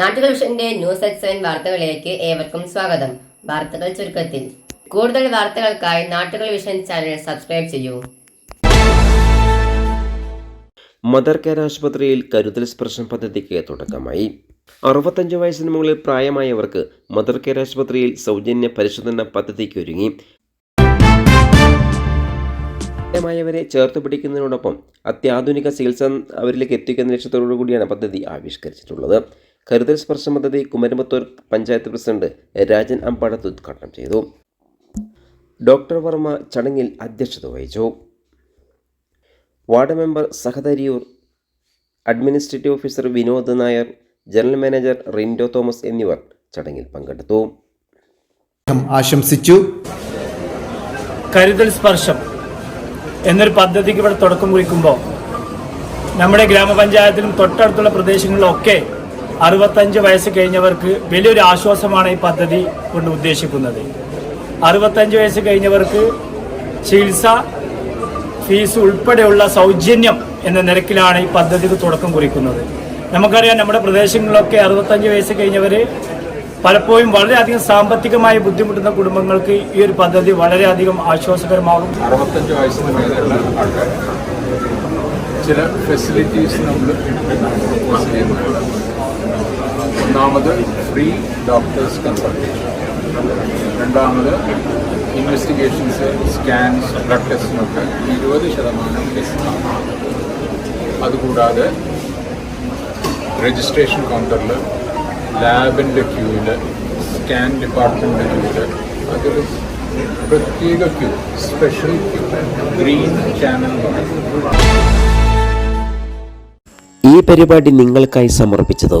നാട്ടുകൾ വിഷന്റെ news at seven വാർത്തകളിലേക്ക് ഏവർക്കും സ്വാഗതം. വാർത്തകൾ ചുരുക്കത്തിൽ. കൂടുതൽ വാർത്തകൾക്കായി നാട്ടുകൾ വിഷൻ ചാനൽ സബ്സ്ക്രൈബ് ചെയ്യൂ. മദർ കെയർ ആശുപത്രിയിൽ കരുതൽ സ്പർശം പദ്ധതിക്ക് തുടക്കമായി. അറുപത്തഞ്ച് വയസ്സിന് മുകളിൽ പ്രായമായവർക്ക് മദർ കെയർ ആശുപത്രിയിൽ സൗജന്യ പരിശോധന പദ്ധതിക്ക് ഒരുങ്ങി. പ്രായമായവരെ ചേർത്ത് പിടിക്കുന്നതിനോടൊപ്പം അത്യാധുനിക ചികിത്സ അവരിലേക്ക് എത്തിക്കുന്ന ലക്ഷ്യത്തോടു കൂടിയാണ് പദ്ധതി ആവിഷ്കരിച്ചിട്ടുള്ളത്. കരുതൽ സ്പർശം പദ്ധതി കുമരമ്പത്തൂർ പഞ്ചായത്ത് പ്രസിഡന്റ് രാജൻ അമ്പാടത്ത് ഉദ്ഘാടനം ചെയ്തു. ഡോക്ടർ വർമ്മ ചടങ്ങിൽ അധ്യക്ഷത വഹിച്ചു. Ward member Sahathariyur administrative officer Vinod Nair general manager Rindo Thomas എന്നിവർ ചടങ്ങിൽ പങ്കെടുത്തു. ആശംസിച്ചു. കരുതൽ സ്പർശം എന്നൊരു പദ്ധതിക്ക് ഇവിടെ തുടക്കം കുറിക്കുമ്പോൾ നമ്മുടെ ഗ്രാമപഞ്ചായത്തിലും തൊട്ടടുത്തുള്ള പ്രദേശങ്ങളിലൊക്കെ അറുപത്തഞ്ച് വയസ്സ് കഴിഞ്ഞവർക്ക് വലിയൊരു ആശ്വാസമാണ് ഈ പദ്ധതി കൊണ്ട് ഉദ്ദേശിക്കുന്നത്. അറുപത്തഞ്ച് വയസ്സ് കഴിഞ്ഞവർക്ക് ചികിത്സ ഫീസ് ഉൾപ്പെടെയുള്ള സൗജന്യം എന്ന നിരക്കിലാണ് ഈ പദ്ധതിക്ക് തുടക്കം കുറിക്കുന്നത്. നമുക്കറിയാം നമ്മുടെ പ്രദേശങ്ങളിലൊക്കെ അറുപത്തഞ്ച് വയസ്സ് കഴിഞ്ഞവർ പലപ്പോഴും വളരെയധികം സാമ്പത്തികമായി ബുദ്ധിമുട്ടുന്ന കുടുംബങ്ങൾക്ക് ഈ ഒരു പദ്ധതി വളരെയധികം ആശ്വാസകരമാകും. അറുപത്തഞ്ച് വയസ്സിന് മേലെയുള്ള ചില ഫെസിലിറ്റീസ് നമ്മൾ ഒന്നാമത് ഫ്രീ ഡോക്ടേഴ്സ് കൺസൾട്ടേഷൻ രണ്ടാമത് ഇൻവെസ്റ്റിഗേഷൻസ് സ്കാൻസ് ബ്ലഡ് ടെസ്റ്റിനൊക്കെ ഇരുപത് ശതമാനം ഡിസ്കൗണ്ട് അതുകൂടാതെ രജിസ്ട്രേഷൻ കൗണ്ടറിൽ ലാബിന്റെ ക്യൂവിൽ സ്കാൻ ഡിപ്പാർട്ട്മെന്റ് ക്യൂവിൽ അതൊരു പ്രത്യേക queue special queue green channel ഈ പരിപാടി നിങ്ങൾക്കായി സമർപ്പിച്ചത്